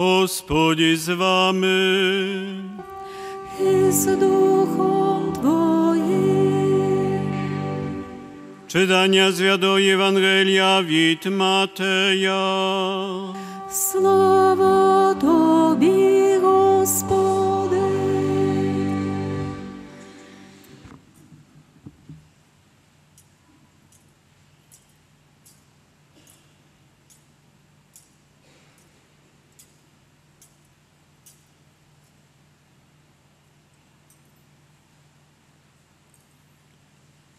Господі з вами. і з Духом Твоїм. Читання Святого Євангелія від Матея. Слава Тобі, Господи.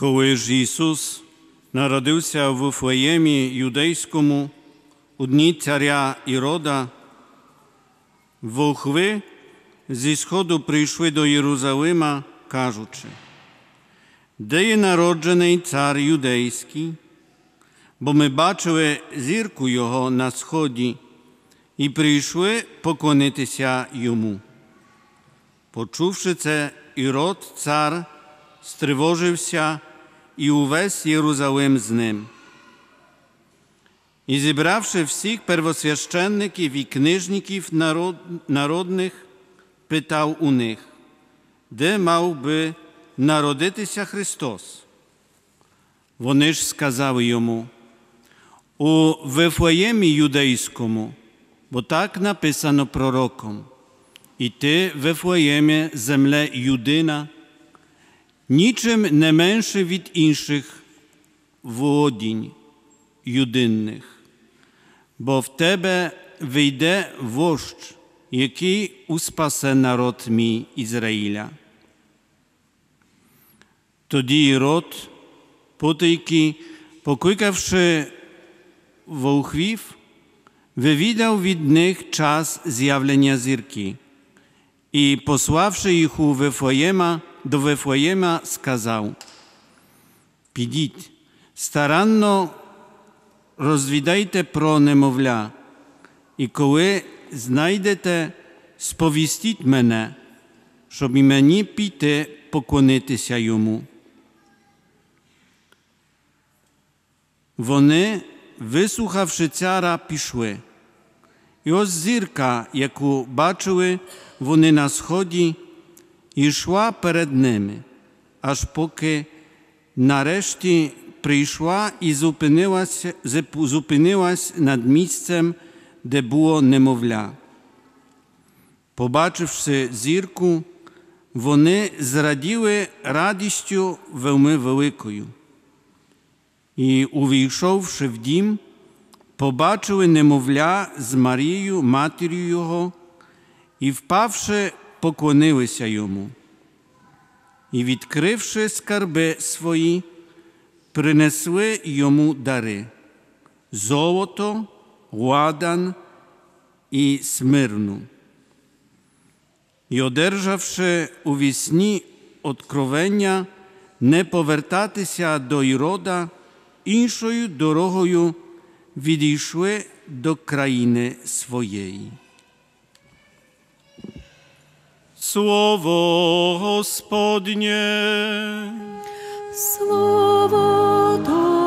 Коли ж Ісус народився в Вифлеємі юдейському у дні царя Ірода, волхви зі сходу прийшли до Єрусалима, кажучи, де є народжений цар юдейський, бо ми бачили зірку Його на сході і прийшли поклонитися йому. Почувши це, Ірод, цар, стривожився і увесь Єрусалим з ним. І зібравши всіх первосвященників і книжників народ, народних, питав у них, де мав би народитися Христос. Вони ж сказали йому, у Вифлеємі юдейському, бо так написано пророком, і ти, Вифлеєме, земле Юдина, нічим не менше від інших володінь юдинних, бо в тебе вийде вождь, який успасе народ мій Ізраїля. Тоді Ірод, потайки, покликавши волхвів, вивідав від них час з'явлення зірки і, пославши їх у Вифлеєма, до Вифлеєма, сказав: Підіть, старанно розвідайте про немовля, і коли знайдете, сповістіть мене, щоб і мені піти поклонитися йому. Вони, вислухавши цара, пішли. І ось зірка, яку бачили вони на сході, йшла перед ними, аж поки нарешті прийшла і зупинилась, зупинилась над місцем, де було немовля. Побачивши зірку, вони зраділи радістю вельми великою. І, увійшовши в дім, побачили немовля з Марією, матір'ю його, і, впавши, поклонилися йому. І, відкривши скарби свої, принесли йому дари золото, ладан і смирну. І, одержавши у вісні откровення, не повертатися до Ірода, іншою дорогою відійшли до країни своєї. Слово Господнє. Слава Тобі,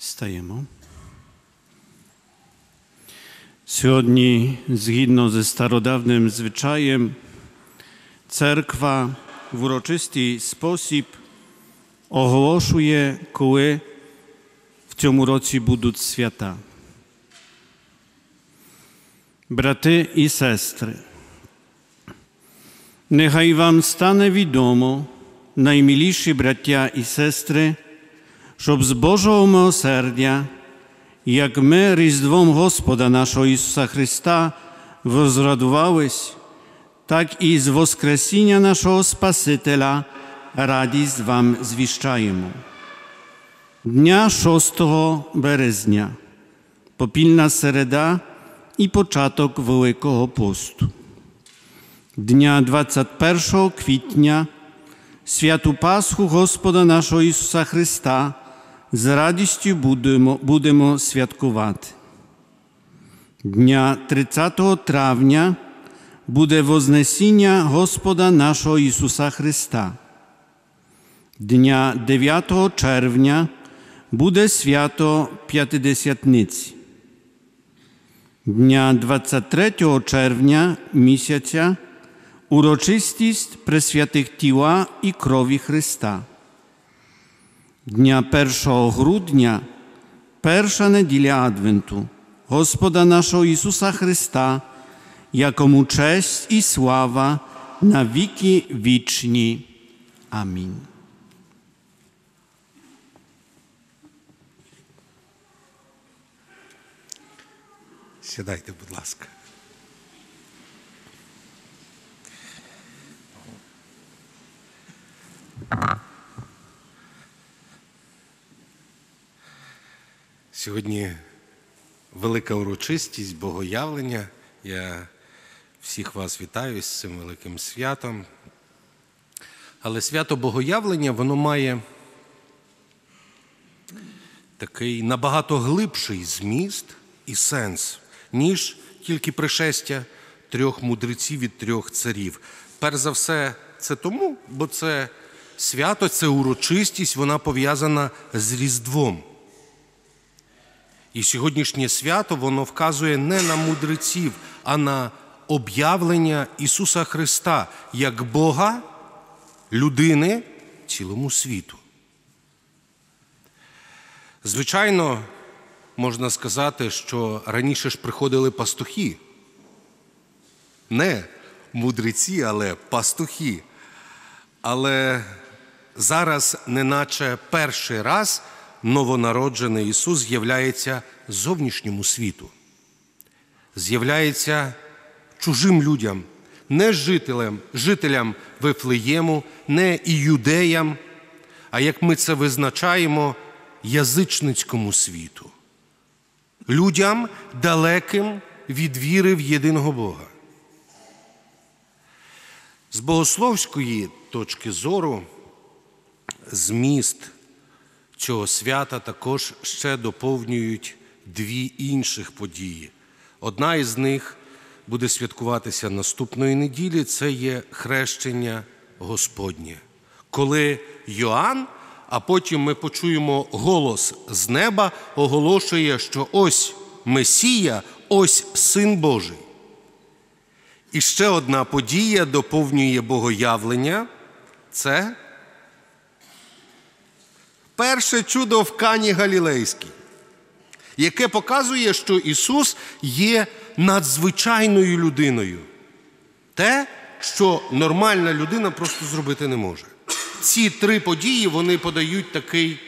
Стаємо. Сьогодні, згідно зі стародавним звичаєм, церква в урочистий спосіб оголошує, коли в цьому році будуть свята. Брати і сестри, нехай вам стане відомо, наймиліші браття і сестри, щоб з Божого милосердя, як ми Різдвом Господа нашого Ісуса Христа возрадувались, так і з Воскресіння нашого Спасителя радість вам звіщаємо. Дня 6 березня, попільна середа і початок Великого посту. Dnia 21 kwietnia Świętu Paschu Господа нашого Ісуса Христа з радістю будемо, будемо святкувати. Дня 30 травня буде Вознесіння Господа нашого Ісуса Христа. Дня 9 червня буде свято П'ятидесятниці. Дня 23 червня місяця урочистість пресвятих тіла і крові Христа. Дня 1 грудня перша неділя Адвенту Господа нашого Ісуса Христа, якому честь і слава на віки вічні. Амінь. Сідайте, будь ласка. Сьогодні велика урочистість, богоявлення. Я всіх вас вітаю з цим великим святом. Але свято Богоявлення воно має такий набагато глибший зміст і сенс, ніж тільки пришестя трьох мудреців від трьох царів. Перш за все, це тому, бо це свято, це урочистість, вона пов'язана з Різдвом. І сьогоднішнє свято воно вказує не на мудреців, а на об'явлення Ісуса Христа як Бога, людини цілому світу. Звичайно, можна сказати, що раніше ж приходили пастухи. Не мудреці, але пастухи. Але зараз, неначе перший раз, новонароджений Ісус з'являється зовнішньому світу, з'являється чужим людям, не жителям, жителям Вифлеєму, не іудеям, а як ми це визначаємо, язичницькому світу, людям далеким від віри в єдиного Бога. З богословської точки зору, зміст цього свята також ще доповнюють дві інших події. Одна із них буде святкуватися наступної неділі це є хрещення Господнє, коли Йоанн, а потім ми почуємо голос з неба, оголошує, що ось Месія, ось Син Божий. І ще одна подія доповнює богоявлення це перше чудо в Кані Галілейській, яке показує, що Ісус є надзвичайною людиною. Те, що нормальна людина просто зробити не може. Ці три події вони подають такий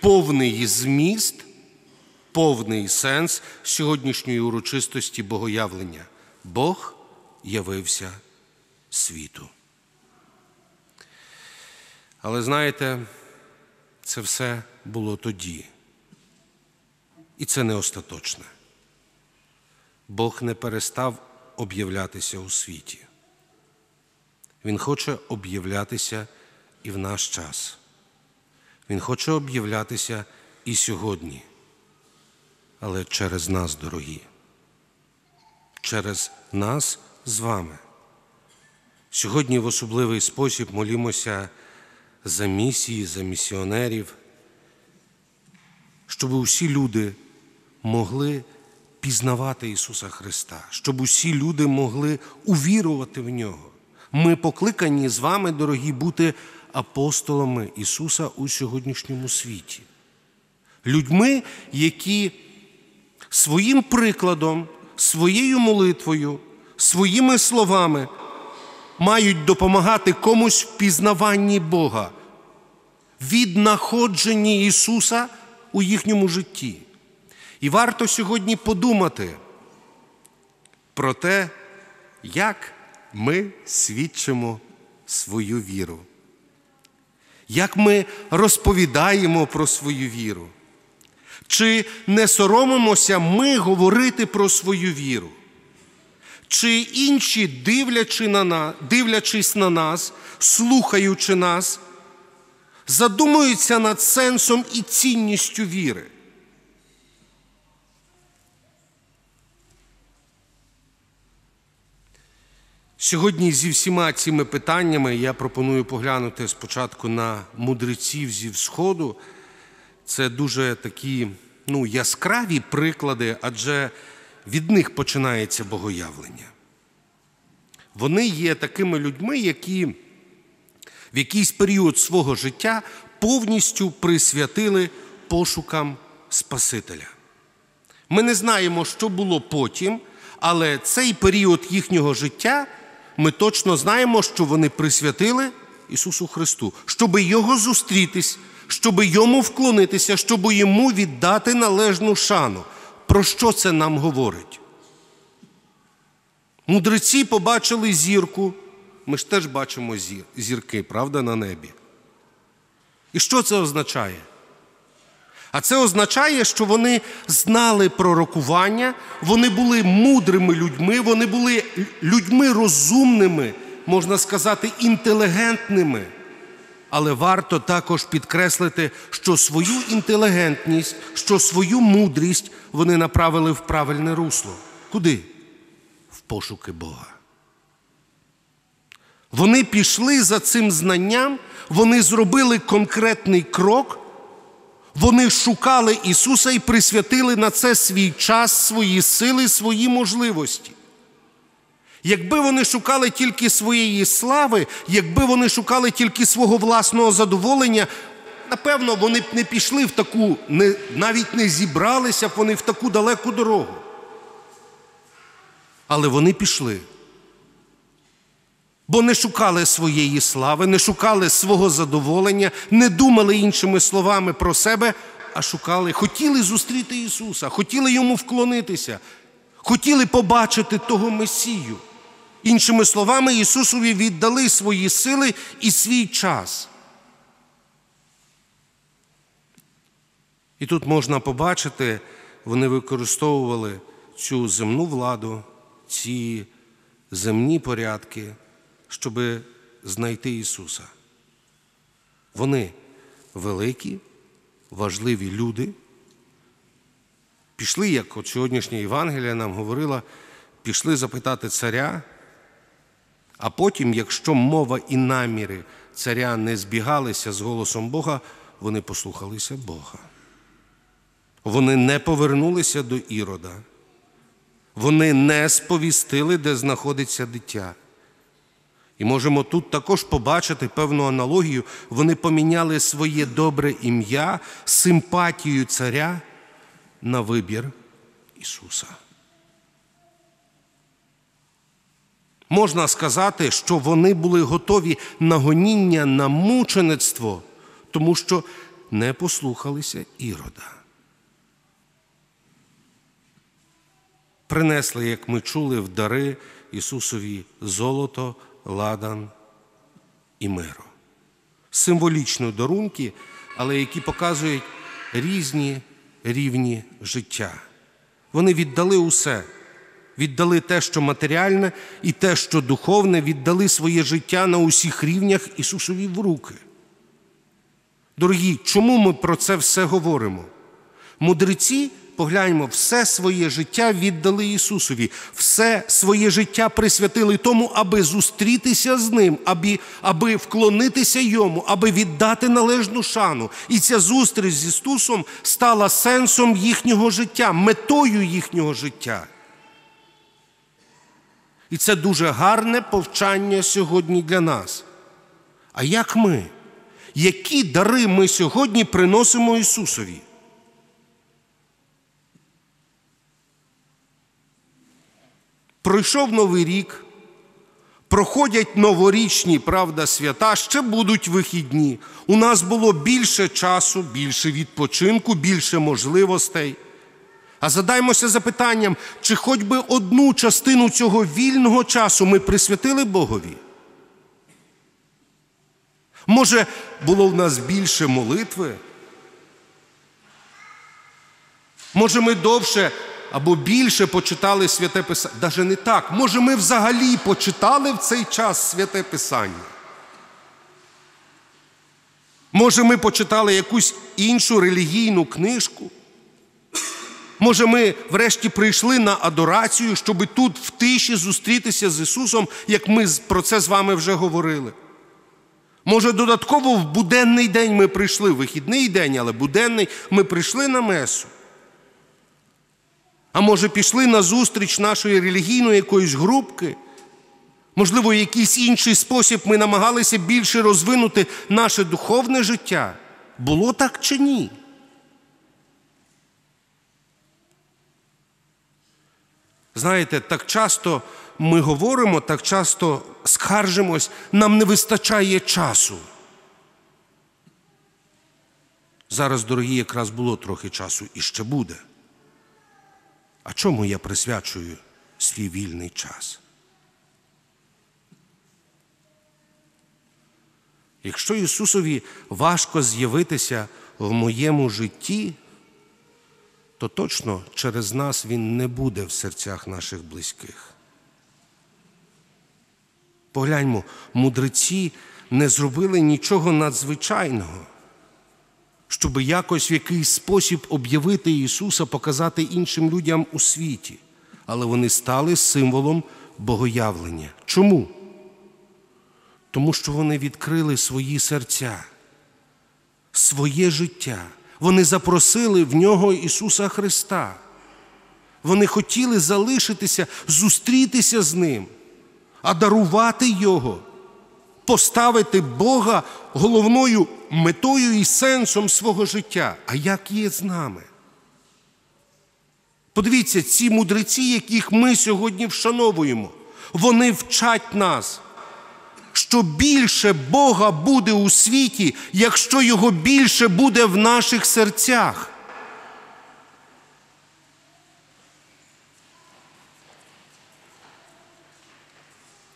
повний зміст, повний сенс сьогоднішньої урочистості богоявлення. Бог явився світу. Але знаєте, це все було тоді. І це не остаточне. Бог не перестав об'являтися у світі. Він хоче об'являтися і в наш час. Він хоче об'являтися і сьогодні, але через нас, дорогі, через нас з вами. Сьогодні в особливий спосіб молімося за місії, за місіонерів, щоб усі люди могли пізнавати Ісуса Христа, щоб усі люди могли увірувати в Нього. Ми покликані з вами, дорогі, бути апостолами Ісуса у сьогоднішньому світі. Людьми, які своїм прикладом, своєю молитвою, своїми словами мають допомагати комусь в пізнаванні Бога, віднаходженні Ісуса у їхньому житті. І варто сьогодні подумати про те, як ми свідчимо свою віру, як ми розповідаємо про свою віру, чи не соромимося ми говорити про свою віру, чи інші, дивлячись на нас, слухаючи нас, задумуються над сенсом і цінністю віри. Сьогодні зі всіма цими питаннями я пропоную поглянути спочатку на мудреців зі Всходу. Це дуже такі ну, яскраві приклади, адже від них починається богоявлення. Вони є такими людьми, які в якийсь період свого життя повністю присвятили пошукам Спасителя. Ми не знаємо, що було потім, але цей період їхнього життя ми точно знаємо, що вони присвятили Ісусу Христу, щоб Його зустрітись, щоб йому вклонитися, щоб йому віддати належну шану. Про що це нам говорить? Мудреці побачили зірку. Ми ж теж бачимо зір, зірки, правда, на небі. І що це означає? А це означає, що вони знали пророкування, вони були мудрими людьми, вони були людьми розумними, можна сказати, інтелігентними. Але варто також підкреслити, що свою інтелігентність, що свою мудрість вони направили в правильне русло. Куди? В пошуки Бога. Вони пішли за цим знанням, вони зробили конкретний крок, вони шукали Ісуса і присвятили на це свій час, свої сили, свої можливості. Якби вони шукали тільки своєї слави, якби вони шукали тільки свого власного задоволення, напевно, вони б не пішли в таку, не, навіть не зібралися б вони в таку далеку дорогу. Але вони пішли. Бо не шукали своєї слави, не шукали свого задоволення, не думали іншими словами про себе, а шукали, хотіли зустріти Ісуса, хотіли йому вклонитися, хотіли побачити того Месію. Іншими словами, Ісусові віддали свої сили і свій час. І тут можна побачити, вони використовували цю земну владу, ці земні порядки, щоб знайти Ісуса. Вони великі, важливі люди. Пішли, як от сьогоднішня Євангелія нам говорила, пішли запитати царя, а потім, якщо мова і наміри царя не збігалися з голосом Бога, вони послухалися Бога. Вони не повернулися до Ірода. Вони не сповістили, де знаходиться дитя. І можемо тут також побачити певну аналогію. Вони поміняли своє добре ім'я, симпатію царя на вибір Ісуса. Можна сказати, що вони були готові на гоніння, на мучеництво, тому що не послухалися Ірода. Принесли, як ми чули, в дари Ісусові золото, ладан і миро. Символічні дарунки, але які показують різні рівні життя. Вони віддали усе, віддали те, що матеріальне, і те, що духовне, віддали своє життя на усіх рівнях Ісусові в руки. Дорогі, чому ми про це все говоримо? Мудреці, погляньмо, все своє життя віддали Ісусові, все своє життя присвятили тому, аби зустрітися з Ним, аби, аби вклонитися Йому, аби віддати належну шану. І ця зустріч з Ісусом стала сенсом їхнього життя, метою їхнього життя. І це дуже гарне повчання сьогодні для нас. А як ми? Які дари ми сьогодні приносимо Ісусові? Пройшов новий рік, проходять новорічні правда, свята, ще будуть вихідні. У нас було більше часу, більше відпочинку, більше можливостей. А задаймося запитанням, чи хоч би одну частину цього вільного часу ми присвятили Богові? Може, було в нас більше молитви? Може, ми довше або більше почитали святе Писання. Даже не так. Може, ми взагалі почитали в цей час святе Писання. Може, ми почитали якусь іншу релігійну книжку. Може, ми врешті прийшли на адорацію, щоб тут в тиші зустрітися з Ісусом, як ми про це з вами вже говорили. Може, додатково в буденний день ми прийшли, вихідний день, але буденний, ми прийшли на месу. А може, пішли на зустріч нашої релігійної якоїсь групки. Можливо, якийсь інший спосіб ми намагалися більше розвинути наше духовне життя. Було так чи ні? Знаєте, так часто ми говоримо, так часто скаржимось, нам не вистачає часу. Зараз, дорогі, якраз було трохи часу і ще буде. А чому я присвячую свій вільний час? Якщо Ісусові важко з'явитися в моєму житті, то точно через нас Він не буде в серцях наших близьких. Погляньмо, мудреці не зробили нічого надзвичайного, щоб якось в якийсь спосіб об'явити Ісуса, показати іншим людям у світі. Але вони стали символом богоявлення. Чому? Тому що вони відкрили свої серця, своє життя. Вони запросили в нього Ісуса Христа. Вони хотіли залишитися, зустрітися з Ним, а дарувати Його, поставити Бога головною метою і сенсом свого життя. А як є з нами? Подивіться, ці мудреці, яких ми сьогодні вшановуємо, вони вчать нас що більше Бога буде у світі, якщо Його більше буде в наших серцях.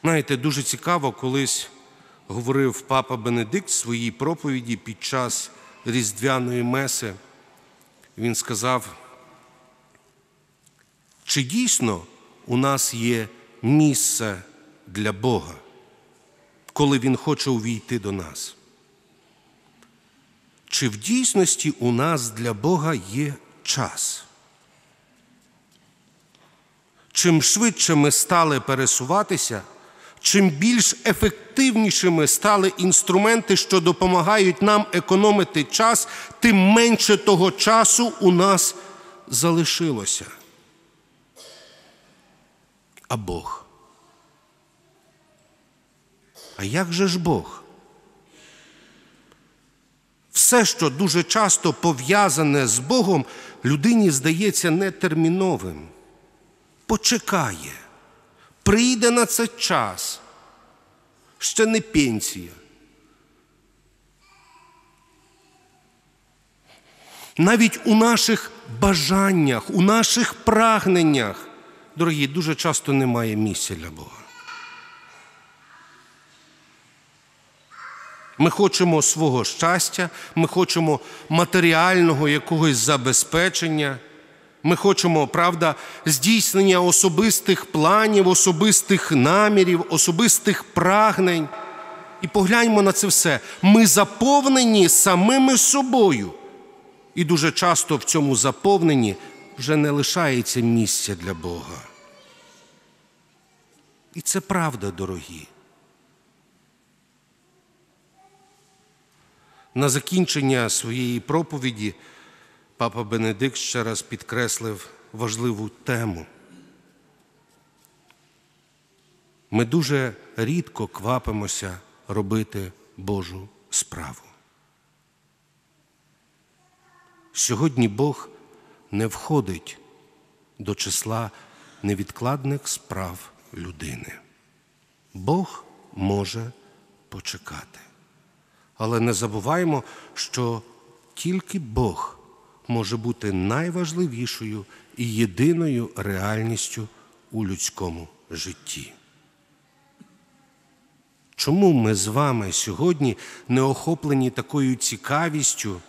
Знаєте, дуже цікаво, колись говорив папа Бенедикт в своїй проповіді під час Різдвяної меси. Він сказав, чи дійсно у нас є місце для Бога? коли Він хоче увійти до нас. Чи в дійсності у нас для Бога є час? Чим швидше ми стали пересуватися, чим більш ефективнішими стали інструменти, що допомагають нам економити час, тим менше того часу у нас залишилося. А Бог? А як же ж Бог? Все, що дуже часто пов'язане з Богом, людині здається нетерміновим. Почекає, прийде на це час, ще не пенсія. Навіть у наших бажаннях, у наших прагненнях, дорогі, дуже часто немає місця для Бога. Ми хочемо свого щастя, ми хочемо матеріального якогось забезпечення, ми хочемо, правда, здійснення особистих планів, особистих намірів, особистих прагнень. І погляньмо на це все. Ми заповнені самими собою. І дуже часто в цьому заповненні вже не лишається місця для Бога. І це правда, дорогі. На закінчення своєї проповіді папа Бенедикт ще раз підкреслив важливу тему. Ми дуже рідко квапимося робити Божу справу. Сьогодні Бог не входить до числа невідкладних справ людини. Бог може почекати. Але не забуваємо, що тільки Бог може бути найважливішою і єдиною реальністю у людському житті. Чому ми з вами сьогодні не охоплені такою цікавістю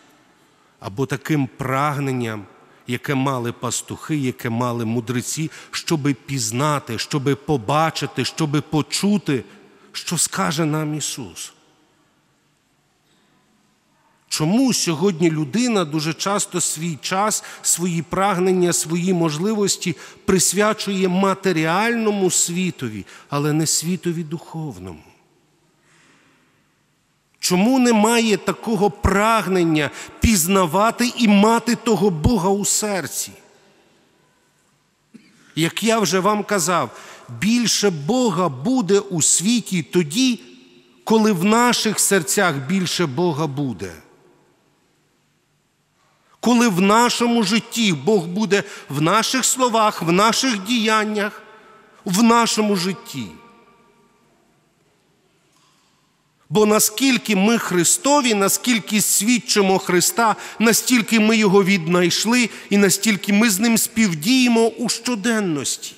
або таким прагненням яке мали пастухи, яке мали мудреці, щоби пізнати, щоби побачити, щоби почути, що скаже нам Ісус. Чому сьогодні людина дуже часто свій час, свої прагнення, свої можливості присвячує матеріальному світові, але не світові духовному? Чому немає такого прагнення пізнавати і мати того Бога у серці? Як я вже вам казав, більше Бога буде у світі тоді, коли в наших серцях більше Бога буде. Коли в нашому житті Бог буде в наших словах, в наших діяннях, в нашому житті. Бо наскільки ми Христові, наскільки свідчимо Христа, настільки ми Його віднайшли і настільки ми з Ним співдіємо у щоденності.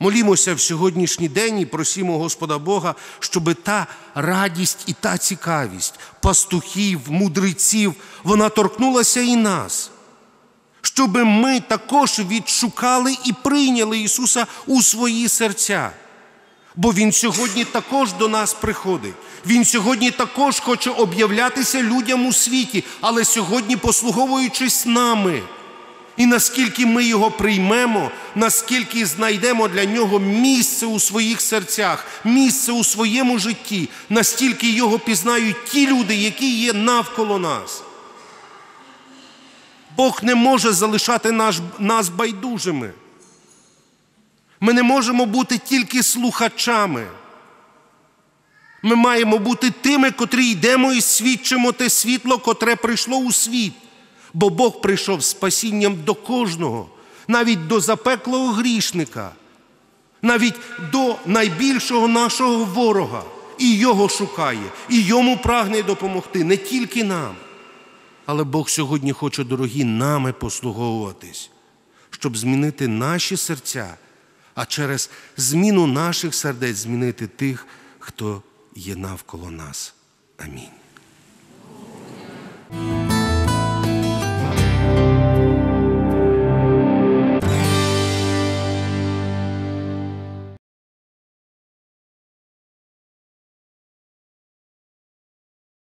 Молімося в сьогоднішній день і просімо Господа Бога, щоб та радість і та цікавість пастухів, мудреців, вона торкнулася і нас. Щоб ми також відшукали і прийняли Ісуса у свої серця. Бо Він сьогодні також до нас приходить. Він сьогодні також хоче об'являтися людям у світі, але сьогодні послуговуючись нами. І наскільки ми його приймемо, наскільки знайдемо для нього місце у своїх серцях, місце у своєму житті, настільки його пізнають ті люди, які є навколо нас. Бог не може залишати наш, нас байдужими. Ми не можемо бути тільки слухачами. Ми маємо бути тими, котрі йдемо і свідчимо те світло, котре прийшло у світ. Бо Бог прийшов спасінням до кожного, навіть до запеклого грішника, навіть до найбільшого нашого ворога. І його шукає, і йому прагне допомогти, не тільки нам. Але Бог сьогодні хоче, дорогі, нами послуговуватись, щоб змінити наші серця, а через зміну наших сердець змінити тих, хто є навколо нас. Амінь.